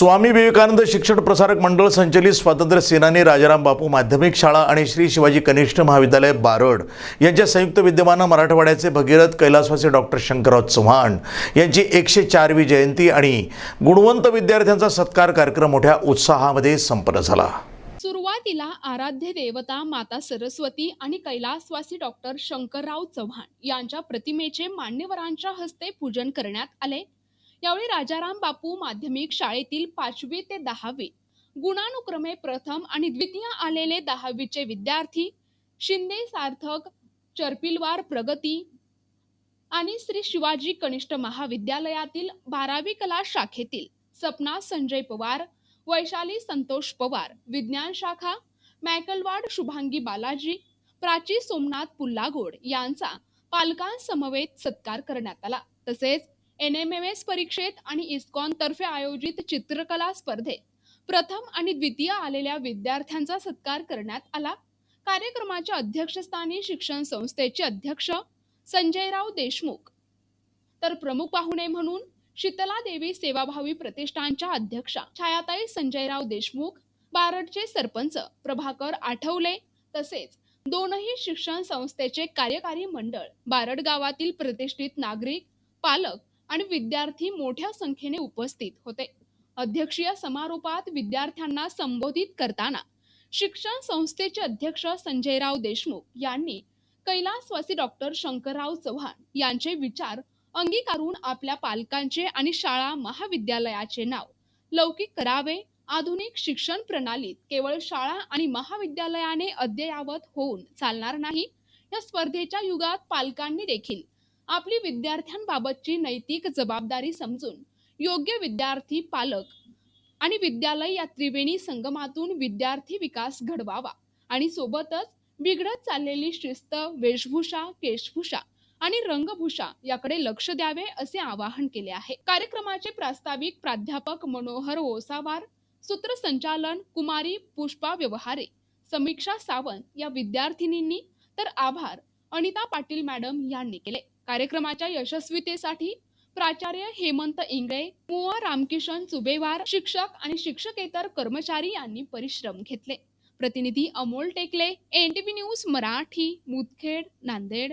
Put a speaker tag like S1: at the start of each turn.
S1: स्वामी विवेकानंद शिक्षण प्रसारक मंडळ संचलित स्वातंत्र्य सेनानी राजाराम बापू माध्यमिक शाळा आणि श्री शिवाजी कनिष्ठ महाविद्यालय बारड यांच्या संयुक्त विद्यमानं मराठवाड्याचे भगीरथ कैलासवासी डॉक्टर शंकरराव चव्हाण यांची एकशे चारवी जयंती आणि गुणवंत विद्यार्थ्यांचा सत्कार कार्यक्रम मोठ्या उत्साहामध्ये संपन्न झाला.
S2: सुरुवातीला आराध्य देवता माता सरस्वती आणि कैलासवासी डॉक्टर शंकरराव चव्हाण यांच्या प्रतिमेचे मान्यवरांच्या हस्ते पूजन करण्यात आले. यावेळी राजाराम बापू माध्यमिक शाळेतील पाचवी ते दहावी गुणानुक्रमे प्रथम आणि द्वितीय आलेले दहावीचे विद्यार्थी शिंदे सार्थक चरपिलवार प्रगती आणि श्री शिवाजी कनिष्ठ महाविद्यालयातील बारावी कला शाखेतील सपना संजय पवार वैशाली संतोष पवार विज्ञान शाखा मॅकलवाड शुभांगी बालाजी प्राची सोमनाथ पुल्लागोड यांचा पालकांसमवेत सत्कार करण्यात आला. तसेच एन एम एम एस परीक्षेत आणि इस्कॉन तर्फे आयोजित चित्रकला स्पर्धेत प्रथम आणि द्वितीय आलेल्या विद्यार्थ्यांचा सत्कार करण्यात आला. कार्यक्रमाच्या अध्यक्षस्थानी शिक्षण संस्थेचे अध्यक्ष संजयराव देशमुख. तर प्रमुख पाहुणे म्हणून शीतला देवी सेवाभावी प्रतिष्ठानच्या अध्यक्षा छायाताई संजयराव देशमुख बारडचे सरपंच प्रभाकर आठवले तसेच दोनही शिक्षण संस्थेचे कार्यकारी मंडळ बारड गावातील प्रतिष्ठित नागरिक पालक आणि विद्यार्थी मोठ्या संख्येने उपस्थित होते. अध्यक्षीय समारोपात विद्यार्थ्यांना संबोधित करताना शिक्षण संस्थेचे अध्यक्ष संजयराव देशमुख यांनी कैलासवासी डॉक्टर शंकरराव चव्हाण यांचे विचार अंगीकारून आपल्या पालकांचे आणि शाळा महाविद्यालयाचे नाव लौकिक करावे आधुनिक शिक्षण प्रणालीत केवळ शाळा आणि महाविद्यालयाने अद्ययावत होऊन चालणार नाही या स्पर्धेच्या युगात पालकांनी देखील आपली विद्यार्थ्यांबाबतची नैतिक जबाबदारी समजून योग्य विद्यार्थी पालक आणि विद्यालय या त्रिवेणी संगमातून विद्यार्थी विकास घडवावा. आणि सोबतच बिघडत चाललेली शिस्त वेशभूषा केशभूषा आणि रंगभूषा याकडे लक्ष द्यावे असे आवाहन केले आहे. कार्यक्रमाचे प्रास्ताविक प्राध्यापक मनोहर ओसावार सूत्रसंचालन कुमारी पुष्पा व्यवहारे समीक्षा सावंत या विद्यार्थिनींनी तर आभार अनिता पाटील मॅडम यांनी केले. कार्यक्रमाच्या यशस्वीतेसाठी प्राचार्य हेमंत इंगळे मुआ रामकिशन चुबेवार शिक्षक आणि शिक्षकेतर कर्मचारी यांनी परिश्रम घेतले. प्रतिनिधी अमोल टेकले एनटीव्ही न्यूज मराठी मुदखेड नांदेड.